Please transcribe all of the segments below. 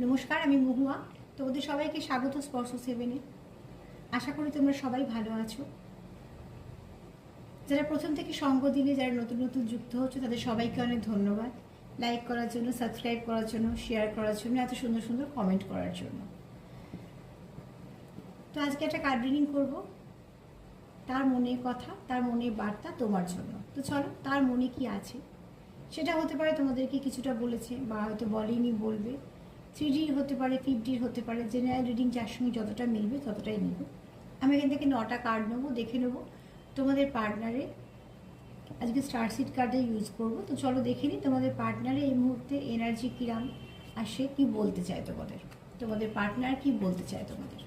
নমস্কার, আমি মহুয়া। তোমাদের সবাইকে স্বাগত স্পর্শ সেভেনে। আশা করি তোমরা সবাই ভালো আছো। যারা প্রথম থেকে সঙ্গ দিলে, যারা নতুন নতুন যুক্ত হচ্ছে, তাদের সবাইকে অনেক ধন্যবাদ। লাইক করার জন্য সাবস্ক্রাইব করার জন্য শেয়ার করার জন্য, এত সুন্দর সুন্দর কমেন্ট করার জন্য। তো আজকে একটা কার্ড রিডিং করব। তার মনের কথা, তার মনের বার্তা তোমার জন্য। তো চলো, তার মনে কি আছে? সেটা হতে পারে তোমাদেরকে কিছুটা বলেছে, বা হয়তো বলেনি, বলবে। থ্রি হতে পারে ফিফটির হতে পারে জেনারেল রিডিং যার সঙ্গে যতটা মিলবে ততটাই নেব। আমি এখান থেকে নটা কার্ড নেব, দেখে নেব তোমাদের পার্টনারে আজকে স্টার সিট কার্ডে ইউজ করব। তো চলো দেখে নিই তোমাদের পার্টনারে এই মুহূর্তে এনার্জি কিরাম আর সে কী বলতে চায় তোমাদের। তোমাদের পার্টনার কি বলতে চায় তোমাদের?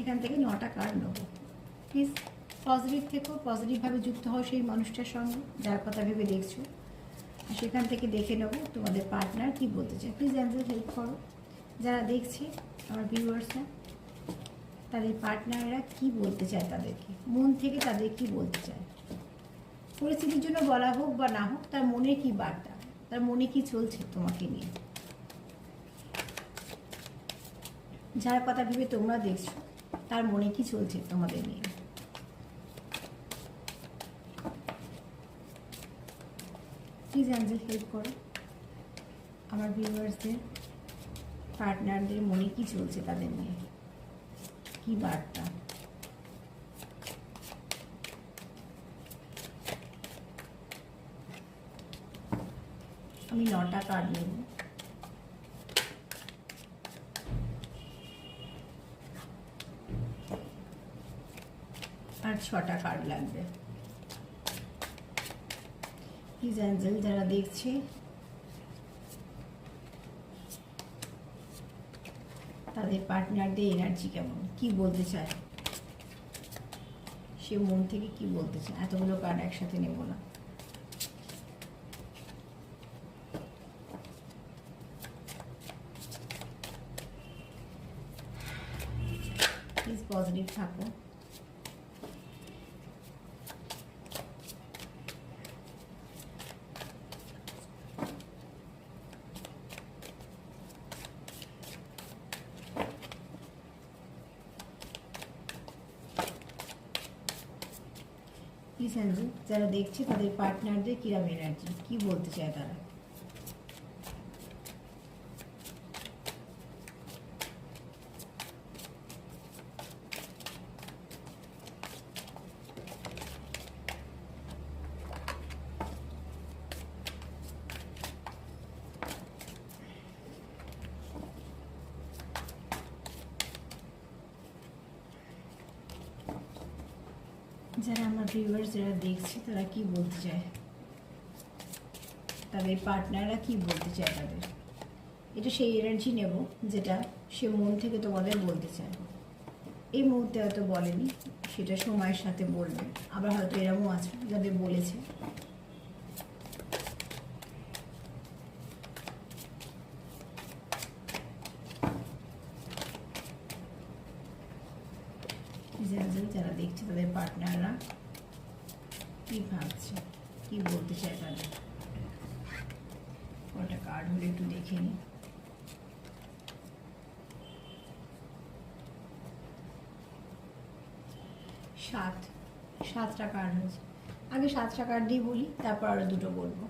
এখান থেকে নটা কার্ড নেব। প্লিজ পজিটিভ থেকেও পজিটিভভাবে যুক্ত হও সেই মানুষটার সঙ্গে, যার কথা ভেবে দেখছ। সেখান থেকে দেখে নেব তোমাদের পার্টনার কি বলতে চায়। প্লিজ অ্যান্সার হেল্প করো। যারা দেখছে, আমার ভিউয়ার্সরা তাদের পার্টনাররা কি বলতে চায় তাদেরকে? মন থেকে তাদের কি বলতে চায়? পরিস্থিতির জন্য বলা হোক বা না হোক, তার মনে কি বার্তা? তার মনে কি চলছে তোমাকে নিয়ে? যার কথা ভেবে তোমরা দেখছ, তার মনে কি চলছে তোমাদের নিয়ে? প্লিজ অ্যাঞ্জেল হেল্প করো। আমার ভিউয়ার্সদের পার্টনারদের মনে কি চলছে তাদের নিয়ে? কি বার্তা? আমি নটা কার্ড নেব। আর ছটা কার্ড লাগবে। প্লিজ অ্যাঞ্জেল যারা দেখছে। তাদের পার্টনারদের এনার্জি কেমন? কি বলতে চায়? সে মন থেকে কি বলতে চায়? এতগুলো কার্ড একসাথে নেব না। পজিটিভ থাকো প্লিজ অ্যাঞ্জেল যারা দেখছে তাদের পার্টনারদের কিরম এনার্জি কি বলতে চায় তারা? যারা আমার ভিউয়ার্স যারা দেখছে, তারা কি বলতে চায়? তাদের পার্টনাররা কি বলতে চায় তাদের? এটা সেই এনার্জি নেব, যেটা সে মন থেকে তোমাদের বলতে চায়। এই মুহূর্তে হয়তো বলেনি, সেটা সময়ের সাথে বলবে। আবার হয়তো এরমও আছে, যাদের বলেছে। যারা- যারা দেখছে তাদের পার্টনাররা কি ভাবছে? কি বলতে চায় তাদের কটা কার্ড হলে একটু দেখে নিই সাত, সাতটা কার্ড হয়েছে। আগে সাতটা কার্ড দিয়ে বলি, তারপর আরও দুটো বলব।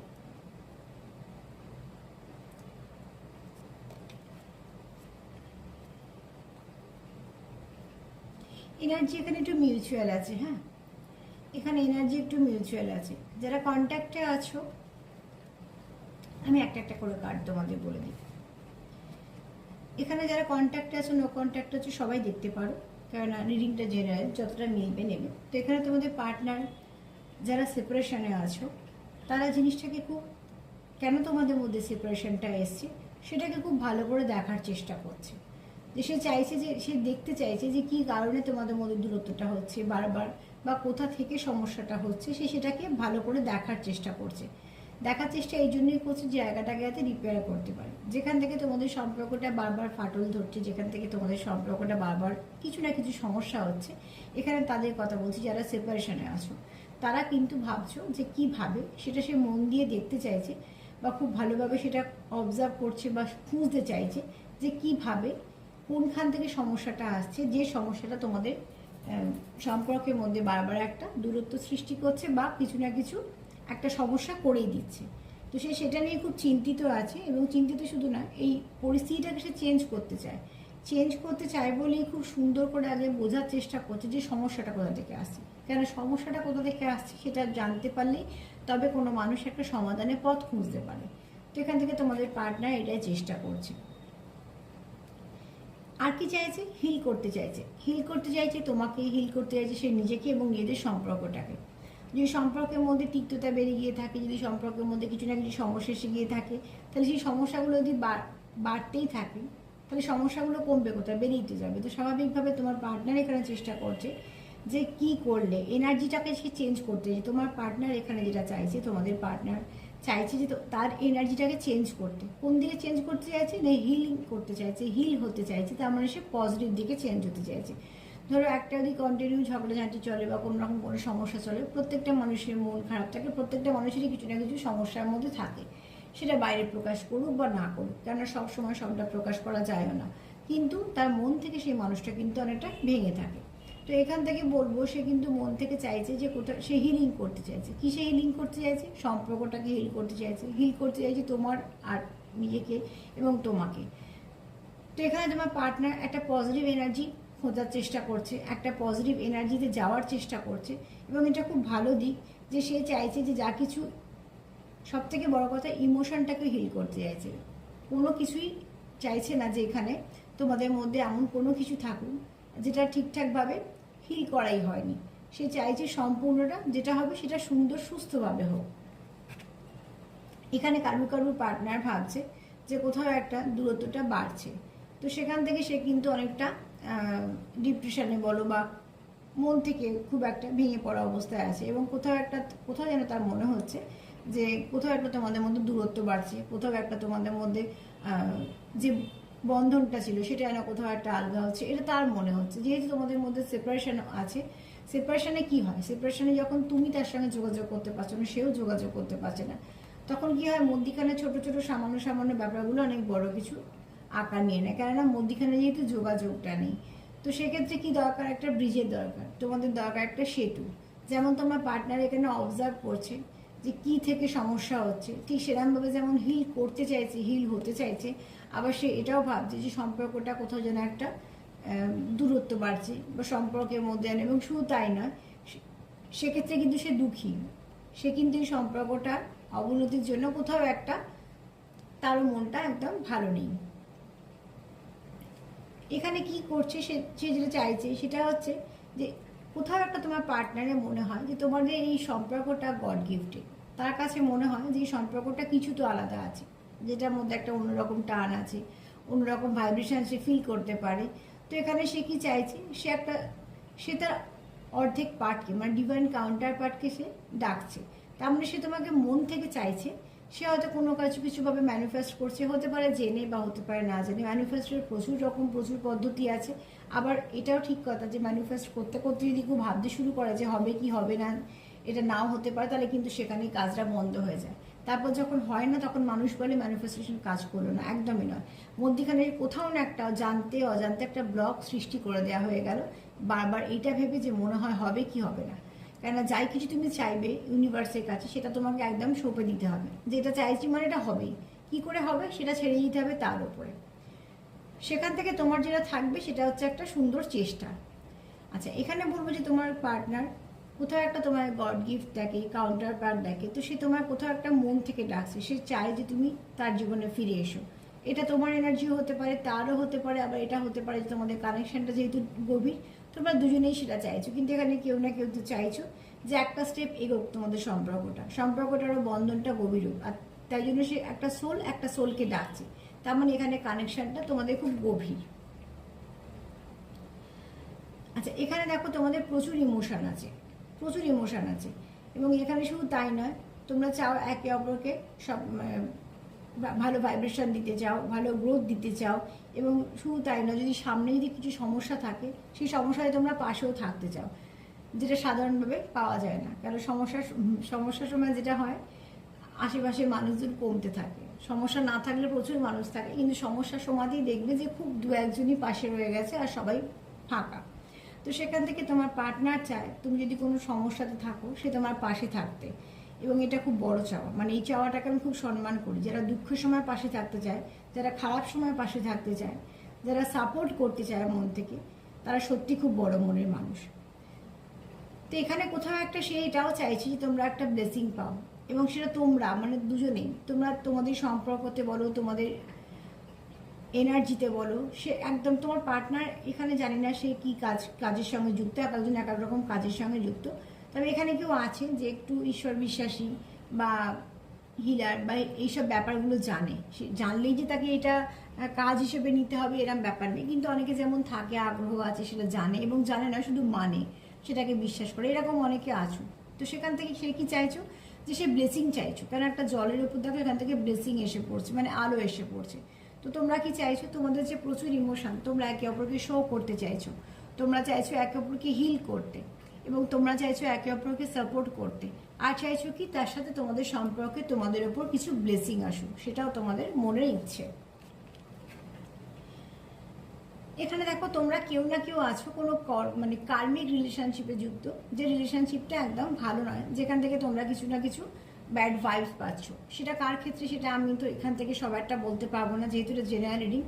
এনার্জি এখানে একটু মিউচুয়াল আছে হ্যাঁ? এখানে এনার্জি একটু মিউচুয়াল আছে। যারা কন্ট্যাক্টে আছো, আমি একটা একটা করে কার্ড তোমাদের বলে দিই। এখানে যারা কন্ট্যাক্টে আছো নো কন্ট্যাক্ট আছো, সবাই দেখতে পারো। কেননা রিডিংটা জেনারেল যতটা মিলবে নেবে। তো এখানে তোমাদের পার্টনার যারা সেপারেশনে আছো, তারা জিনিসটাকে খুব, কেন তোমাদের মধ্যে সেপারেশনটা এসছে, সেটাকে খুব ভালো করে দেখার চেষ্টা করছে। যে সে চাইছে যে, সে দেখতে চাইছে যে কি কারণে তোমাদের মধ্যে দূরত্বটা হচ্ছে, বারবার বা কোথা থেকে সমস্যাটা হচ্ছে, সে সেটাকে ভালো করে দেখার চেষ্টা করছে। দেখার চেষ্টা এই জন্যই করছে যে জায়গাটাকে যাতে রিপেয়ার করতে পারে। যেখান থেকে তোমাদের সম্পর্কটা বারবার ফাটল ধরছে, যেখান থেকে তোমাদের সম্পর্কটা বারবার কিছু না কিছু সমস্যা হচ্ছে, এখানে তাদের কথা বলছি যারা সেপারেশনে আছো। তারা কিন্তু ভাবছ যে কি ভাবে সেটা সে মন দিয়ে দেখতে চাইছে বা খুব ভালোভাবে সেটা অবজার্ভ করছে বা খুঁজতে চাইছে যে কীভাবে কোনখান থেকে সমস্যাটা আসছে, যে সমস্যাটা তোমাদের সম্পর্কের মধ্যে বারবার একটা দূরত্ব সৃষ্টি করছে বা কিছু না কিছু একটা সমস্যা করেই দিচ্ছে। তো সে সেটা নিয়ে খুব চিন্তিত আছে এবং চিন্তিত শুধু না, এই পরিস্থিতিটাকে সে চেঞ্জ করতে চায়। চেঞ্জ করতে চায় বলেই খুব সুন্দর করে আগে বোঝার চেষ্টা করছে যে সমস্যাটা কোথা থেকে আসছে। কেন সমস্যাটা কোথা থেকে আসছে সেটা জানতে পারলেই তবে কোনো মানুষ একটা সমাধানের পথ খুঁজতে পারে। তো এখান থেকে তোমাদের পার্টনার এটাই চেষ্টা করছে। আর কি চাইছে? হিল করতে চাইছে। হিল করতে চাইছে, তোমাকে হিল করতে চাইছে, সে নিজেকে এবং নিজেদের সম্পর্কটাকে। যদি সম্পর্কের মধ্যে তিক্ততা বেড়ে গিয়ে থাকে, যদি সম্পর্কের মধ্যে কিছু না কিছু সমস্যা এসে গিয়ে থাকে, তাহলে সেই সমস্যাগুলো যদি বাড়- বাড়তেই থাকে, তাহলে সমস্যাগুলো কমবে কোথায়? বেরিয়েতে যাবে। তো স্বাভাবিকভাবে তোমার পার্টনার এখানে চেষ্টা করছে যে কি করলে এনার্জিটাকে সে চেঞ্জ করতে চাইছে তোমার পার্টনার এখানে যেটা চাইছে, তোমাদের পার্টনার চাইছে যে তার এনার্জিটাকে চেঞ্জ করতে। কোন দিকে চেঞ্জ করতে চাইছে? না হিলিং করতে চাইছে হিল হতে চাইছে, তার মানে সে পজিটিভ দিকে চেঞ্জ হতে চাইছে। ধরো একটা যদি কন্টিনিউ ঝগড়াঝাঁটি চলে বা কোনো রকম কোনো সমস্যা চলে, প্রত্যেকটা মানুষের মন খারাপ থাকে, প্রত্যেকটা মানুষেরই কিছু না কিছু সমস্যার মধ্যে থাকে। সেটা বাইরে প্রকাশ করুক বা না করুক, কেননা সব সময় সবটা প্রকাশ করা যায়ও না। কিন্তু তার মন থেকে সেই মানুষটা কিন্তু অনেকটা ভেঙে থাকে। তো এখান থেকে বলব, সে কিন্তু মন থেকে চাইছে যে কোথাও সে হিলিং করতে চাইছে। কি সে হিলিং করতে চাইছে? সম্পর্কটাকে হিল করতে চাইছে। হিল করতে চাইছে তোমার আর নিজেকে এবং তোমাকে। তো এখানে তোমার পার্টনার একটা পজিটিভ এনার্জি খোঁজার চেষ্টা করছে, একটা পজিটিভ এনার্জিতে যাওয়ার চেষ্টা করছে এবং এটা খুব ভালো দিক যে সে চাইছে যে যা কিছু সব থেকে বড় কথা ইমোশনটাকে হিল করতে চাইছে। কোনো কিছুই চাইছে না যে এখানে তোমাদের মধ্যে এমন কোনো কিছু থাকুক যেটা ঠিকঠাকভাবে হিল করাই হয়নি। সে চাইছে সম্পূর্ণটা যেটা হবে সেটা সুন্দর, সুস্থভাবে হোক। এখানে কারু কারুর পার্টনার ভাবছে যে কোথাও একটা দূরত্বটা বাড়ছে। তো সেখান থেকে সে কিন্তু অনেকটা ডিপ্রেশনে বলো বা মন থেকে খুব একটা ভেঙে পড়া অবস্থায় আছে এবং কোথাও একটা, কোথাও যেন তার মনে হচ্ছে যে কোথাও একটা তোমাদের মধ্যে দূরত্ব বাড়ছে, কোথাও একটা তোমাদের মধ্যে যে বন্ধনটা ছিল, সেটা যেন কোথাও একটা আলগা হচ্ছে, এটা তার মনে হচ্ছে। যেহেতু তোমাদের মধ্যে সেপারেশন আছে সেপারেশনে কি হয়? সেপারেশনে যখন তুমি তার সঙ্গে যোগাযোগ করতে পারছ না, সেও যোগাযোগ করতে পারছে না, তখন কি হয়? মধ্যিখানে ছোট ছোট, সামান্য সামান্য ব্যাপারগুলো অনেক বড় কিছু আকার নিয়ে নেয়। কেননা মধ্যিখানে যেহেতু যোগাযোগটা নেই, তো সেক্ষেত্রে কি দরকার? একটা ব্রিজের দরকার। তোমাদের দরকার একটা সেতু। যেমন তোমার পার্টনার এখানে অবজার্ভ করছে যে কি থেকে সমস্যা হচ্ছে। ঠিক সেরকমভাবে যেমন হিল করতে চাইছে হিল হতে চাইছে, আবার সে এটাও ভাবছে যে সম্পর্কটা কোথাও যেন একটা দূরত্ব বাড়ছে বা সম্পর্কের মধ্যে এবং শুধু তাই নয় সেক্ষেত্রে কিন্তু সে দুঃখী। সে কিন্তু এই সম্পর্কটা অবনতির জন্য কোথাও একটা তার মনটা একদম ভালো নেই। এখানে কি করছে সে সে যেটা চাইছে সেটা হচ্ছে যে কোথাও একটা তোমার পার্টনারে মনে হয় যে তোমাদের এই সম্পর্কটা গড গিফটেড তার কাছে মনে হয় যে সম্পর্কটা কিছু তো আলাদা আছে। যেটার মধ্যে একটা অন্যরকম টান আছে, অন্যরকম ভাইব্রেশন সে ফিল করতে পারে। তো এখানে সে কি চাইছে? সে একটা, সে তার অর্ধেক পার্টকে মানে ডিভাইন কাউন্টার পার্টকে সে ডাকছে। তার মানে সে তোমাকে মন থেকে চাইছে। সে হয়তো কোনো কিছু কিছুভাবে ম্যানিফেস্ট করছে, হতে পারে জেনে বা হতে পারে না জেনে। ম্যানিফেস্টের প্রচুর রকম, প্রচুর পদ্ধতি আছে। আবার এটাও ঠিক কথা যে ম্যানিফেস্ট করতে করতে যদি কেউ ভাবতে শুরু করে যে হবে কি, হবে না এটা নাও হতে পারে, তাহলে কিন্তু সেখানেই কাজটা বন্ধ হয়ে যায়। তারপর যখন হয় না, তখন মানুষ বলে ম্যানিফেস্টেশন কাজ করল না, একদমই নয়। মধ্যিখানে কোথাও না একটা জানতে অজান্তে একটা ব্লক সৃষ্টি করে দেওয়া হয়ে গেল। বারবার এইটা ভেবে যে মনে হয় হবে কি হবে না। কেননা যাই কিছু তুমি চাইবে ইউনিভার্সের কাছে, সেটা তোমাকে একদম সঁপে দিতে হবে। যেটা চাইছি মানে এটা হবেই। কি করে হবে? সেটা ছেড়ে দিতে হবে তার উপরে। সেখান থেকে তোমার যেটা থাকবে, সেটা হচ্ছে একটা সুন্দর চেষ্টা। আচ্ছা এখানে বলব যে তোমার পার্টনার কোথাও একটা তোমার গড গিফট দেখে কাউন্টার পার্ট দেখে, তো সে তোমার কোথাও একটা মন থেকে ডাকছে, সে চায় যে তুমি তার জীবনে ফিরে এসো। এটা তোমার এনার্জিও হতে পারে, তারও হতে পারে, আবার এটা হতে পারে যে তোমাদের কানেকশনটা যেহেতু গভীর, তোমরা দুজনেই সেটা চাইছো। কিন্তু এখানে কেউ না কেউ তো চাইছো যে একটা স্টেপ এগোক তোমাদের সম্পর্কটা। সম্পর্কটারও বন্ধনটা গভীর হোক। আর তাই জন্য সে একটা সোল একটা সোলকে ডাকছে। তার মানে এখানে কানেকশনটা তোমাদের খুব গভীর। আচ্ছা এখানে দেখো তোমাদের প্রচুর ইমোশন আছে। প্রচুর ইমোশন আছে। এবং এখানে শুধু তাই নয়, তোমরা চাও একে অপরকে সব ভালো ভাইব্রেশন দিতে চাও, ভালো গ্রোথ দিতে চাও, এবং শুধু তাই নয়, যদি সামনে যদি কিছু সমস্যা থাকে, সেই সমস্যায় তোমরা পাশেও থাকতে চাও, যেটা সাধারণভাবে পাওয়া যায় না। কারণ সমস্যার সমস্যার সময় যেটা হয়, আশেপাশে মানুষজন কমতে থাকে। সমস্যা না থাকলে প্রচুর মানুষ থাকে, কিন্তু সমস্যার সমাধি দেখবে যে খুব দু একজনই পাশে রয়ে গেছে আর সবাই ফাঁকা। তো সেখান থেকে তোমার পার্টনার চায়, তুমি যদি কোনো সমস্যাতে থাকো, সে তোমার পাশে থাকতে। এবং এটা খুব বড় চাওয়া। মানে এই চাওয়াটাকে আমি খুব সম্মান করি। যারা দুঃখের সময় পাশে থাকতে চায়, যারা খারাপ সময় পাশে থাকতে চায়, যারা সাপোর্ট করতে চায় মন থেকে, তারা সত্যি খুব বড় মনের মানুষ। তো এখানে কোথাও একটা সে এটাও চাইছে যে তোমরা একটা ব্লেসিং পাও। এবং সেটা তোমরা মানে দুজনেই, তোমরা তোমাদের সম্পর্কতে বলো, তোমাদের এনার্জিতে বলো, সে একদম তোমার পার্টনার এখানে জানি না সে কি কাজ, কাজের সঙ্গে যুক্ত, এক একজন এক এক রকম কাজের সঙ্গে যুক্ত। তবে এখানে কেউ আছেন যে একটু ঈশ্বর বিশ্বাসী বা হিলার বা এইসব ব্যাপারগুলো জানে। সে জানলেই যে তাকে এটা কাজ হিসেবে নিতে হবে এরম ব্যাপার নেই। কিন্তু অনেকে যেমন থাকে, আগ্রহ আছে, সেটা জানে এবং জানে না, শুধু মানে সেটাকে বিশ্বাস করে। এরকম অনেকে আছো। তো সেখান থেকে সে কি চাইছো? যে সে ব্লেসিং চাইছো। কারণ একটা জলের উপর দেখো, এখান থেকে ব্লেসিং এসে পড়ছে মানে আলো এসে পড়ছে। তো তোমরা কি চাইছো? তোমাদের যে প্রচুর ইমোশন তোমরা একে অপরকে শো করতে চাইছো। তোমরা চাইছো একে অপরকে হিল করতে এবং তোমরা চাইছো একে অপরকে সাপোর্ট করতে। আর চাইছো কি? তার সাথে তোমাদের সম্পর্কে তোমাদের ওপর কিছু ব্লেসিং আসুক, সেটাও তোমাদের মনের ইচ্ছে। এখানে দেখো, তোমরা কেউ না কেউ আছো কোনো মানে কার্মিক রিলেশনশিপে যুক্ত। যে রিলেশনশিপটা একদম ভালো নয়। যেখান থেকে তোমরা কিছু না কিছু ব্যাড ভাইবস পাচ্ছ। সেটা কার ক্ষেত্রে সেটা আমি তো এখান থেকে সবারটা বলতে পারব না, যেহেতু এটা জেনারেল রিডিং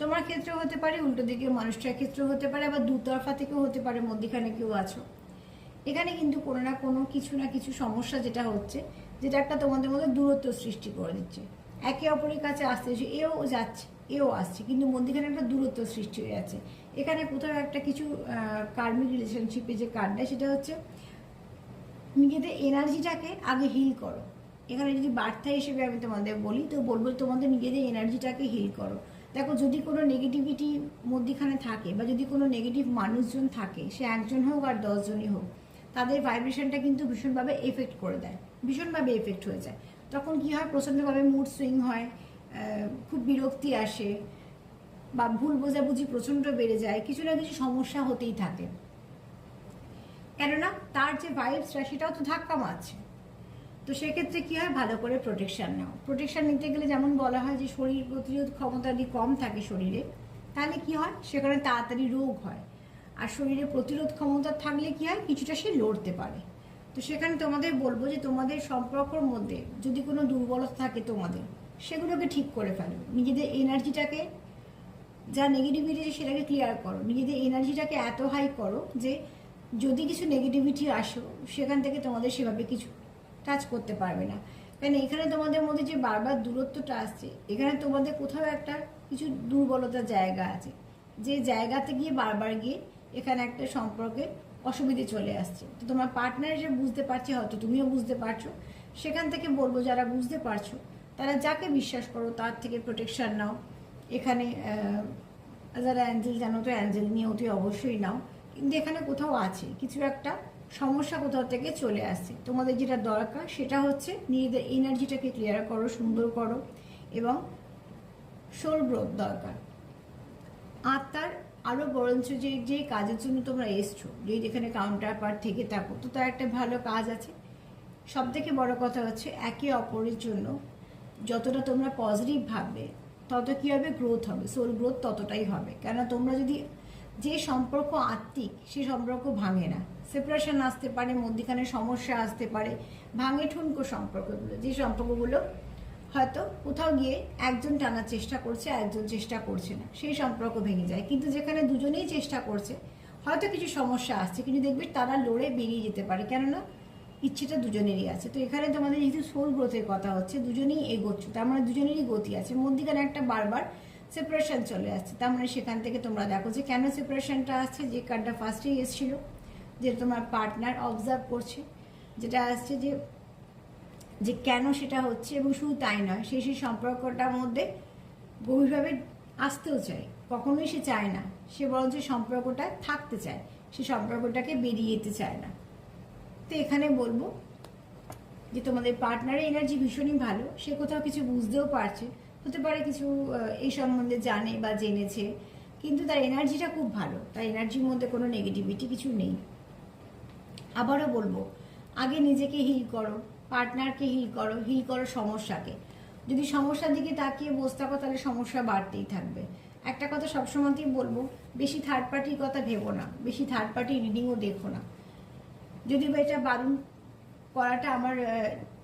তোমার ক্ষেত্রেও হতে পারে, উল্টো দিকে মানুষটার ক্ষেত্রেও হতে পারে, আবার দুতরফা থেকেও হতে পারে, মধ্যখানে কেউ আছো। এখানে কিন্তু কোনো না কোনো কিছু না কিছু সমস্যা যেটা হচ্ছে, যেটা একটা তোমাদের মধ্যে দূরত্ব সৃষ্টি করে দিচ্ছে। একে অপরের কাছে আসতে এও যাচ্ছে, এও আসছে, কিন্তু মধ্যখানে একটা দূরত্ব সৃষ্টি হয়ে যাচ্ছে এখানে কোথাও একটা কিছু কার্মিক রিলেশনশিপে যে কার্ডটা সেটা হচ্ছে নিজেদের এনার্জিটাকে আগে হিল করো? এখানে যদি বার্তা হিসেবে আমি তোমাদের বলি, তো বলব তোমাদের নিজেদের এনার্জিটাকে হিল করো। দেখো, যদি কোনো নেগেটিভিটি মধ্যিখানে থাকে বা যদি কোনো নেগেটিভ মানুষজন থাকে, সে একজন হোক আর দশজনই হোক, তাদের ভাইব্রেশনটা কিন্তু ভীষণভাবে এফেক্ট করে দেয়, ভীষণভাবে এফেক্ট হয়ে যায়। তখন কি হয়? প্রচণ্ডভাবে মুড সুইং হয় খুব বিরক্তি আসে বা ভুল বোঝাবুঝি প্রচণ্ড বেড়ে যায়, কিছু না কিছু সমস্যা হতেই থাকে। কেননা তার যে ভাইবসটা সেটাও তো ধাক্কা মারছে। তো সেক্ষেত্রে কি হয়? ভালো করে প্রোটেকশন নাও। প্রোটেকশন নিতে গেলে যেমন বলা হয় যে, শরীর প্রতিরোধ ক্ষমতা যদি কম থাকে শরীরে, তাহলে কি হয়? সেখানে তাড়াতাড়ি রোগ হয়। আর শরীরে প্রতিরোধ ক্ষমতা থাকলে কি হয়? কিছুটা সে লড়তে পারে। তো সেখানে তোমাদের বলব যে, তোমাদের সম্পর্কর মধ্যে যদি কোনো দুর্বলতা থাকে তোমাদের, সেগুলোকে ঠিক করে ফেলো। নিজেদের এনার্জিটাকে যা নেগেটিভিটি সেটাকে ক্লিয়ার করো। নিজেদের এনার্জিটাকে এত হাই করো যে যদি কিছু নেগেটিভিটি আসো, সেখান থেকে তোমাদের সেভাবে কিছু টাচ করতে পারবে না। কারণ এখানে তোমাদের মধ্যে যে বারবার দূরত্বটা আসছে, এখানে তোমাদের কোথাও একটা কিছু দুর্বলতার জায়গা আছে। যে জায়গাতে গিয়ে বারবার গিয়ে এখানে একটা সম্পর্কে অসুবিধে চলে আসছে। তো তোমার পার্টনার যে বুঝতে পারছে, হয়তো তুমিও বুঝতে পারছ। সেখান থেকে বলব, যারা বুঝতে পারছ, তারা যাকে বিশ্বাস করো, তার থেকে প্রোটেকশন নাও। এখানে যারা অ্যাঞ্জেল জানো তো অ্যাঞ্জেল নিয়ে অতি অবশ্যই নাও। কিন্তু এখানে কোথাও আছে, কিছু একটা সমস্যা কোথাও থেকে চলে আসছে। তোমাদের যেটা দরকার সেটা হচ্ছে নিজেদের এনার্জিটাকে ক্লিয়ার করো, সুন্দর করো এবং সোল গ্রোথ দরকার। আত্মার আরও বরঞ্চ যে যে কাজের জন্য তোমরা এসছো যে যেখানে কাউন্টার পার্ট থেকে থাকো, তো তার একটা ভালো কাজ আছে। সব থেকে বড় কথা হচ্ছে একে অপরের জন্য যতটা তোমরা পজিটিভ ভাববে, তত কী হবে গ্রোথ হবে সোল গ্রোথ ততটাই হবে। কেন তোমরা যদি যে সম্পর্ক আত্মিক, সে সম্পর্ক ভাঙে না। সেপারেশন আসতে পারে, মধ্যিখানে সমস্যা আসতে পারে, ভাঙে ঠুনকো সম্পর্কগুলো। যে সম্পর্কগুলো হয়তো কোথাও গিয়ে একজন টানার চেষ্টা করছে একজন চেষ্টা করছে না। সেই সম্পর্ক ভেঙে যায়। কিন্তু যেখানে দুজনেই চেষ্টা করছে, হয়তো কিছু সমস্যা আসছে, কিন্তু দেখবে তারা লড়ে বেরিয়ে যেতে পারে। কেননা ইচ্ছেটা দুজনেরই আছে। তো এখানে তোমাদের যেহেতু সোল গ্রোথের কথা হচ্ছে, দুজনেই এগোচ্ছ, তার মানে দুজনেরই গতি আছে। মধ্যিখানে একটা বারবার সেপারেশন চলে আসছে। তার মানে সেখান থেকে তোমরা দেখো যে কেন সেপারেশনটা আসছে? যে কার্ডটা ফার্স্টেই এসেছিল, যে তোমার পার্টনার অবজার্ভ করছে, যেটা আসছে যে যে কেন সেটা হচ্ছে এবং শুধু তাই নয়, সে সেই সম্পর্কটার মধ্যে গভীরভাবে আসতেও চায়। কখনোই সে চায় না, সে বরঞ্চ সম্পর্কটা থাকতে চায়। সে সম্পর্কটাকে বেরিয়ে যেতে চায় না। তো এখানে বলব যে তোমাদের পার্টনারের এনার্জি ভীষণই ভালো, সে কোথাও কিছু বুঝতেও পারছে হতে পারে কিছু এই সম্বন্ধে জানে বা জেনেছে, কিন্তু তার এনার্জিটা খুব ভালো। তার এনার্জির মধ্যে কোনো নেগেটিভিটি কিছু নেই। আবারও বলব, আগে নিজেকে হিল করো পার্টনারকে হিল করো হিল করো সমস্যাকে। যদি সমস্যার দিকে তাকিয়ে বসে থাকো, তাহলে সমস্যা বাড়তেই থাকবে। একটা কথা সবসময়তেই বলব, বেশি থার্ড পার্টির কথা ভেবো না, বেশি থার্ড পার্টি রিডিংও দেখো না। যদি বা এটা বারণ করাটা আমার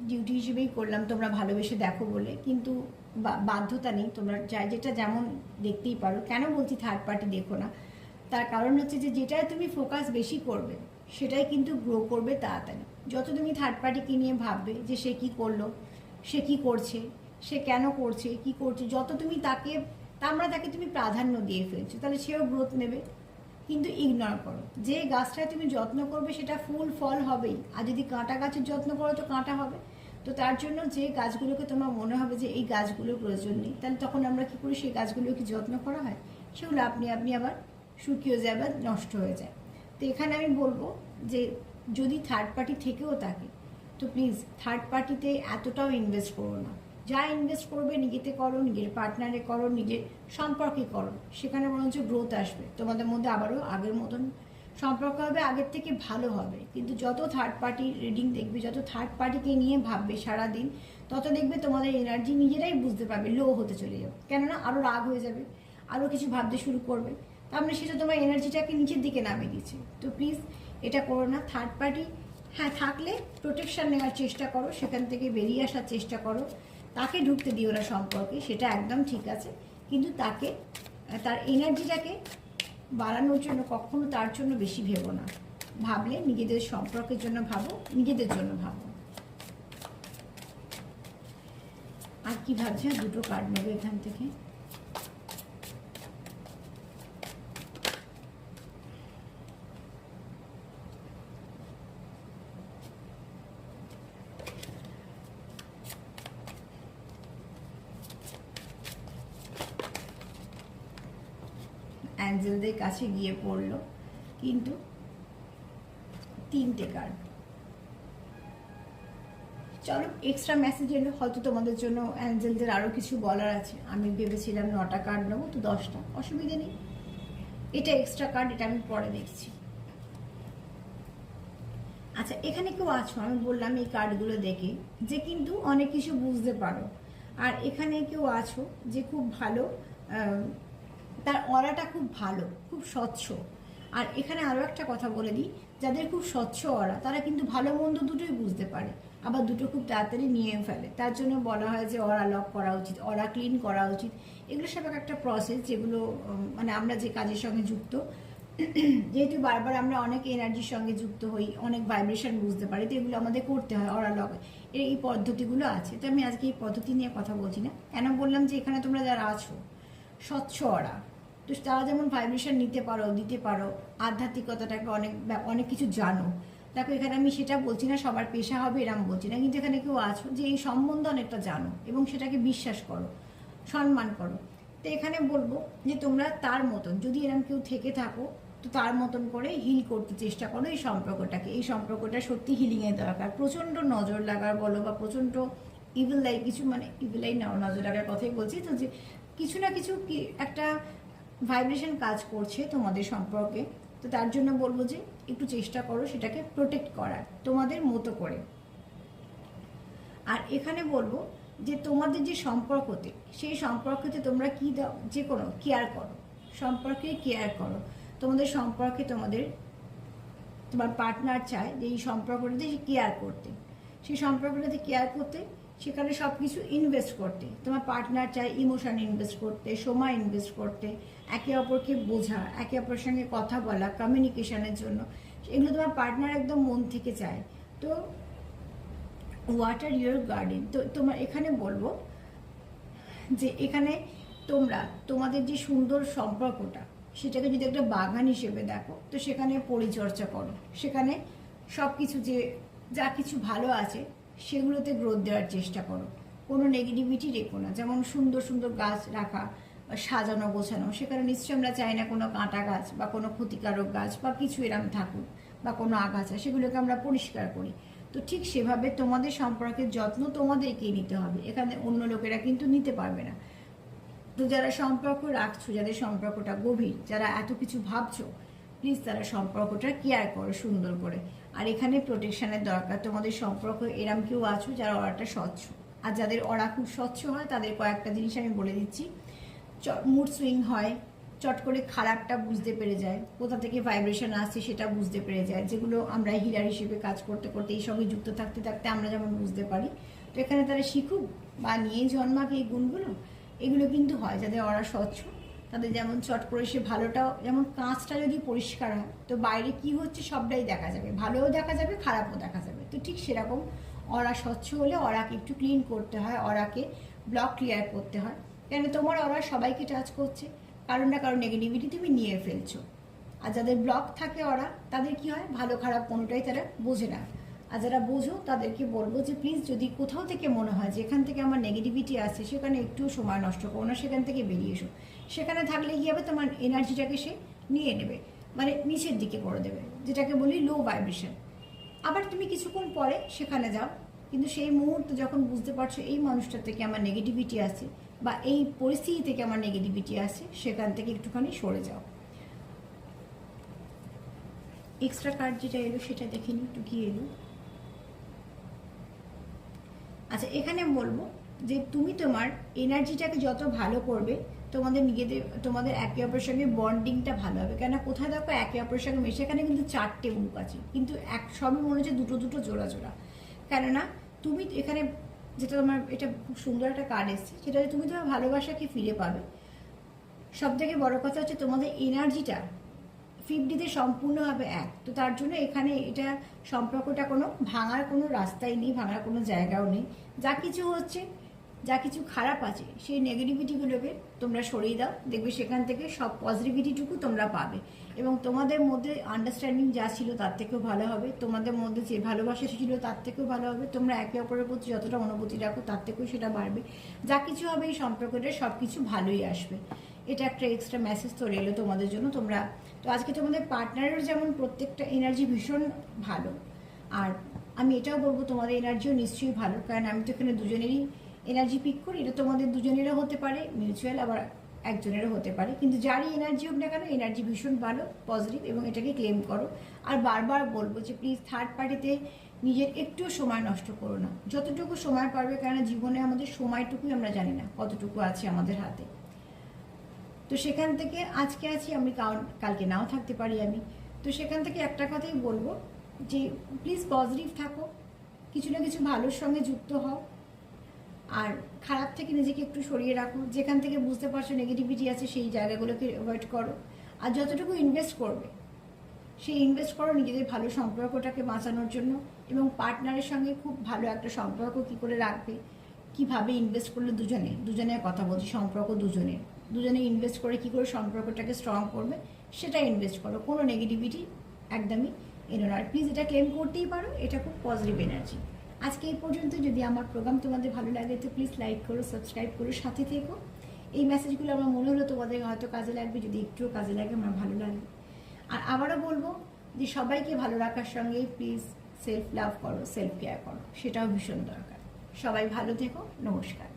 ডিউটি হিসেবেই করলাম, তোমরা ভালোবেসে দেখো বলে, কিন্তু বাধ্যতা নেই, তোমরা যা, যেটা যেমন দেখতেই পারো। কেন বলছি থার্ড পার্টি দেখো না? তার কারণ হচ্ছে যে, যেটায় তুমি ফোকাস বেশি করবে, সেটাই কিন্তু গ্রো করবে তাড়াতাড়ি। যত তুমি থার্ড পার্টিকে নিয়ে ভাববে যে, সে কি করল, সে কি করছে, সে কেন করছে, কি করছে, যত তুমি তাকে আমরা তাকে তুমি প্রাধান্য দিয়ে ফেলছো, তাহলে সেও গ্রোথ নেবে। কিন্তু ইগনোর করো। যে গাছটায় তুমি যত্ন করবে, সেটা ফুল ফল হবেই। আর যদি কাঁটা গাছের যত্ন করো, তো কাঁটা হবে। তো তার জন্য যে গাছগুলোকে তোমার মনে হবে যে এই গাছগুলোর প্রয়োজন নেই, তাহলে তখন আমরা কি করি? সেই গাছগুলোকে যত্ন করা হয়। সেগুলো আপনি আপনি আবার শুকিয়ে যায় বা নষ্ট হয়ে যায়। তো এখানে আমি বলব যে যদি থার্ড পার্টি থেকেও থাকে, তো প্লিজ থার্ড পার্টিতে এতটাও ইনভেস্ট করো না। যা ইনভেস্ট করবে নিজেতে করো, নিজের পার্টনারে করো, নিজের সম্পর্কে করো। সেখানে বরঞ্চ গ্রোথ আসবে। তোমাদের মধ্যে আবারও আগের মতন সম্পর্ক হবে, আগের থেকে ভালো হবে। কিন্তু যত থার্ড পার্টি রিডিং দেখবে, যত থার্ড পার্টিকে নিয়ে ভাববে সারাদিন, তত দেখবে তোমাদের এনার্জি নিজেরাই বুঝতে পারবে লো হতে চলে যাবে। কেননা আরও রাগ হয়ে যাবে আরও কিছু ভাবতে শুরু করবে। তার মানে সেটা তোমার এনার্জিটাকে নিচের দিকে নামিয়ে দিচ্ছে। তো প্লিজ এটা করো না। থার্ড পার্টি হ্যাঁ থাকলে প্রোটেকশান নেওয়ার চেষ্টা করো, সেখান থেকে বেরিয়ে আসার চেষ্টা করো। তাকে ঢুকতে দিও না সম্পর্কে, সেটা একদম ঠিক আছে। কিন্তু তাকে, তার এনার্জিটাকে বাড়ানোর জন্য কখনো তার জন্য বেশি ভেবো না। ভাবলে নিজেদের সম্পর্কের জন্য ভাবো, নিজেদের জন্য ভাবো। আর কি ভাবছে? দুটো কার্ড নেবে এখান থেকে। অ্যাঞ্জেলদের কাছে গিয়ে পড়ল। কিন্তু তিনটে কার্ড চলো এক্সট্রা মেসেজ এলো। হয়তো তোমাদের জন্য অ্যাঞ্জেলদের আরও কিছু বলার আছে। আমি ভেবেছিলাম নটা কার্ড নেব, তো দশটা। অসুবিধে নেই। এটা এক্সট্রা কার্ড এটা আমি পরে দেখছি। আচ্ছা এখানে কেউ আছো? আমি বললাম এই কার্ডগুলো দেখে যে কিন্তু অনেক কিছু বুঝতে পারো। আর এখানে কেউ আছো যে খুব ভালো তার অরাটা খুব ভালো, খুব স্বচ্ছ। আর এখানে আরও একটা কথা বলে দিই, যাদের খুব স্বচ্ছ অরা, তারা কিন্তু ভালো মন্দ দুটোই বুঝতে পারে। আবার দুটো খুব তাড়াতাড়ি নিয়ে ফেলে। তার জন্য বলা হয় যে অরা লক করা উচিত, অরা ক্লিন করা উচিত। এগুলো সব এক একটা প্রসেস যেগুলো মানে আমরা যে কাজের সঙ্গে যুক্ত, যেহেতু বারবার আমরা অনেক এনার্জির সঙ্গে যুক্ত হই, অনেক ভাইব্রেশন বুঝতে পারি, তো এগুলো আমাদের করতে হয় অরা এর এই পদ্ধতিগুলো আছে। তো আমি আজকে এই পদ্ধতি নিয়ে কথা বলছি না। কেন বললাম যে এখানে তোমরা যারা আছো, স্বচ্ছ অরা তো তারা যেমন ভাইব্রেশন নিতে পারো, দিতে পারো, আধ্যাত্মিকতাটাকে অনেক অনেক কিছু জানো। দেখো, এখানে আমি সেটা বলছি না, সবার পেশা হবে এরম বলছি না, কিন্তু এখানে কেউ আছো যে এই সম্বন্ধে অনেকটা জানো এবং সেটাকে বিশ্বাস করো, সম্মান করো। তো এখানে বলব যে তোমরা তার মতন, যদি এরম কেউ থেকে থাকো, তো তার মতন করে হিল করতে চেষ্টা করো এই সম্পর্কটাকে। এই সম্পর্কটা সত্যি হিলিংয়ের দরকার। প্রচণ্ড নজর লাগার বলো বা প্রচণ্ড ইভিল লাই কিছু মানে ইভিল লাই নজর লাগার কথাই বলছি, তো যে কিছু না কিছু একটা ভাইব্রেশন কাজ করছে তোমাদের সম্পর্কে, তো তার জন্য বলব যে একটু চেষ্টা করো সেটাকে প্রোটেক্ট করার, তোমাদের মতো করে। আর এখানে বলব যে তোমাদের যে সম্পর্কতে, সেই সম্পর্কতে তোমরা কি দাও, যে কোনো কেয়ার করো, সম্পর্কে কেয়ার করো। তোমাদের সম্পর্কে তোমাদের, তোমার পার্টনার চায় যে এই সম্পর্কটাতে কেয়ার করতে। সেই সম্পর্কটাতে কেয়ার করতে সেখানে সব কিছু ইনভেস্ট করতে। তোমার পার্টনার চায় ইমোশন ইনভেস্ট করতে, সময় ইনভেস্ট করতে, একে অপরকে বোঝা, একে অপরের সঙ্গে কথা বলা কমিউনিকেশনের জন্য। এগুলো তোমার পার্টনার একদম মন থেকে চায়। তো ওয়াটার ইউর গার্ডেন তো তোমার এখানে বলব যে এখানে তোমরা, তোমাদের যে সুন্দর সম্পর্কটা, সেটাকে যদি একটা বাগান হিসেবে দেখো, তো সেখানে পরিচর্যা করো। সেখানে সব কিছু যে, যা কিছু ভালো আছে সেগুলোতে গ্রোথ দেওয়ার চেষ্টা করো। কোনো নেগেটিভিটি রেখো না। যেমন সুন্দর সুন্দর গাছ রাখা বা সাজানো, গোছানো। সেখানে নিশ্চয়ই আমরা চাই না কোনো কাঁটা গাছ বা কোনো ক্ষতিকারক গাছ বা কিছু এরম থাকুক বা কোনো আগাছা, সেগুলোকে আমরা পরিষ্কার করি। তো ঠিক সেভাবে তোমাদের সম্পর্কের যত্ন তোমাদেরকেই নিতে হবে। এখানে অন্য লোকেরা কিন্তু নিতে পারবে না। তো যারা সম্পর্ক রাখছো, যাদের সম্পর্কটা গভীর, যারা এত কিছু ভাবছ প্লিজ তারা সম্পর্কটা কেয়ার করো সুন্দর করে। আর এখানে প্রোটেকশানের দরকার। তোমাদের সম্পর্ক এরম কেউ আছো যারা ওরাটা স্বচ্ছ। আর যাদের অরা খুব স্বচ্ছ হয়, তাদের কয়েকটা জিনিস আমি বলে দিচ্ছি। মুড সুইং হয়, চট করে খারাপটা বুঝতে পেরে যায়, কোথা থেকে ভাইব্রেশন আসছে সেটা বুঝতে পেরে যায়, যেগুলো আমরা হিলার হিসেবে কাজ করতে করতে, এই সঙ্গে যুক্ত থাকতে থাকতে আমরা যেমন বুঝতে পারি। তো এখানে তারা শিখুক বা নিয়ে জন্মাক এই গুণগুলো, এগুলো কিন্তু হয়, যাদের ওরা স্বচ্ছ। তাদের যেমন চট করে সে ভালোটাও, যেমন কাঁচটা যদি পরিষ্কার হয়, তো বাইরে কি হচ্ছে সবটাই দেখা যাবে। ভালোও দেখা যাবে, খারাপও দেখা যাবে। তো ঠিক সেরকম অরা স্বচ্ছ হলে অরাকে একটু ক্লিন করতে হয়, অরাকে ব্লক ক্লিয়ার করতে হয়। কেন তোমার অরা সবাইকে টাচ করছে। কারণ না কারণ নেগেটিভিটি তুমি নিয়ে ফেলছো। আর যাদের ব্লক থাকে ওরা তাদের কি হয়? ভালো খারাপ কোনোটাই তারা বোঝে না। আর যারা বোঝো, তাদেরকে বলব যে প্লিজ যদি কোথাও থেকে মনে হয় যে এখান থেকে আমার নেগেটিভিটি আছে সেখানে একটু সময় নষ্ট করো না সেখান থেকে বেরিয়ে এসো। সেখানে থাকলে কী হবে? তোমার এনার্জিটাকে সে নিয়ে নেবে মানে নিচের দিকে করে দেবে, যেটাকে বলি লো ভাইব্রেশন আবার তুমি কিছুক্ষণ পরে সেখানে যাও, কিন্তু সেই মুহূর্তে যখন বুঝতে পারছ এই মানুষটার থেকে আমার নেগেটিভিটি আছে বা এই পরিস্থিতি থেকে আমার নেগেটিভিটি আছে সেখান থেকে একটুখানি সরে যাও। এক্সট্রা কার্ড যেটা এলো, সেটা দেখে একটু কি এলো। আচ্ছা এখানে বলব যে তুমি তোমার এনার্জিটাকে যত ভালো করবে, তোমাদের নিজেদের, তোমাদের একে অপরের সঙ্গে বন্ডিংটা ভালো হবে। কেন কোথায় দেখো একে অপরের সঙ্গে মেশে এখানে কিন্তু চারটে মুখ আছে। কিন্তু এক, সবই মনে হচ্ছে দুটো দুটো জোড়া জোড়া কেননা তুমি এখানে যেটা তোমার, এটা খুব সুন্দর একটা কার্ড এসছে, সেটা তুমি তোমার ভালোবাসাকে ফিরে পাবে। সব থেকে বড় কথা হচ্ছে তোমাদের এনার্জিটা ফিফটিতে সম্পূর্ণভাবে এক। তো তার জন্য এখানে এটা সম্পর্কটা কোনো, ভাঙার কোনো রাস্তাই নেই, ভাঙার কোনো জায়গাও নেই। যা কিছু হচ্ছে, যা কিছু খারাপ আছে, সেই নেগেটিভিটিগুলোকে তোমরা সরিয়ে দাও। দেখবে সেখান থেকে সব পজিটিভিটিটুকু তোমরা পাবে। এবং তোমাদের মধ্যে আন্ডারস্ট্যান্ডিং যা ছিল তার থেকেও ভালো হবে। তোমাদের মধ্যে যে ভালোবাসা ছিল তার থেকেও ভালো হবে। তোমরা একে অপরের প্রতি যতটা অনুভূতি রাখো তার থেকেও সেটা বাড়বে। যা কিছু হবে এই সম্পর্কটা সব কিছু ভালোই আসবে। এটা একটা এক্সট্রা মেসেজ তো এলো তোমাদের জন্য, তোমরা তো আজকে তোমাদের পার্টনারের যেমন প্রত্যেকটা এনার্জি ভীষণ ভালো। আর আমি এটাও বলব, তোমাদের এনার্জিও নিশ্চয়ই ভালো। কারণ আমি তো এখানে দুজনেরই এনার্জি পিক করি, এটা তোমাদের দুজনেরও হতে পারে মিউচুয়াল আবার একজনেরও হতে পারে। কিন্তু যারই এনার্জি হোক না কেন এনার্জি ভীষণ ভালো পজিটিভ এবং এটাকে ক্লেম করো। আর বারবার বলব যে প্লিজ থার্ড পার্টিতে নিজের একটুও সময় নষ্ট করো না। যতটুকু সময় পারবে কারণ জীবনে আমাদের সময়টুকুই আমরা জানি না কতটুকু আছে আমাদের হাতে। তো সেখান থেকে আজকে আছি, আমি কালকে নাও থাকতে পারি আমি। তো সেখান থেকে একটা কথাই বলব যে প্লিজ পজিটিভ থাকো, কিছু না কিছু ভালোর সঙ্গে যুক্ত হও। আর খারাপ থেকে নিজেকে একটু সরিয়ে রাখো, যেখান থেকে বুঝতে পারছ নেগেটিভিটি আছে, সেই জায়গাগুলোকে অ্যাভয়েড করো। আর যতটুকু ইনভেস্ট করবে, সেই ইনভেস্ট করো নিজেদের ভালো সম্পর্কটাকে বাঁচানোর জন্য এবং পার্টনারের সঙ্গে খুব ভালো একটা সম্পর্ক কী করে রাখবে, কীভাবে ইনভেস্ট করলে দুজনে, দুজনের কথা বলছি, সম্পর্ক দুজনের। দুজনে ইনভেস্ট করে কি করে সম্পর্কটাকে স্ট্রং করবে সেটা ইনভেস্ট করো। কোনো নেগেটিভিটি একদমই এনো আর প্লিজ এটা ক্লেম করতেই পারো, এটা খুব পজিটিভ এনার্জি আজকে এই পর্যন্ত যদি আমার প্রোগ্রাম তোমাদের ভালো লাগে, তো প্লিজ লাইক করো সাবস্ক্রাইব করো, সাথে থেকো। এই মেসেজগুলো আমার মনে হলো তোমাদের হয়তো কাজে লাগবে, যদি একটুও কাজে লাগে, আমার ভালো লাগবে আর আবারও বলব যে সবাইকে ভালো রাখার সঙ্গে প্লিজ সেলফ লাভ করো সেলফ কেয়ার করো, সেটাও ভীষণ দরকার। সবাই ভালো থেকো, নমস্কার।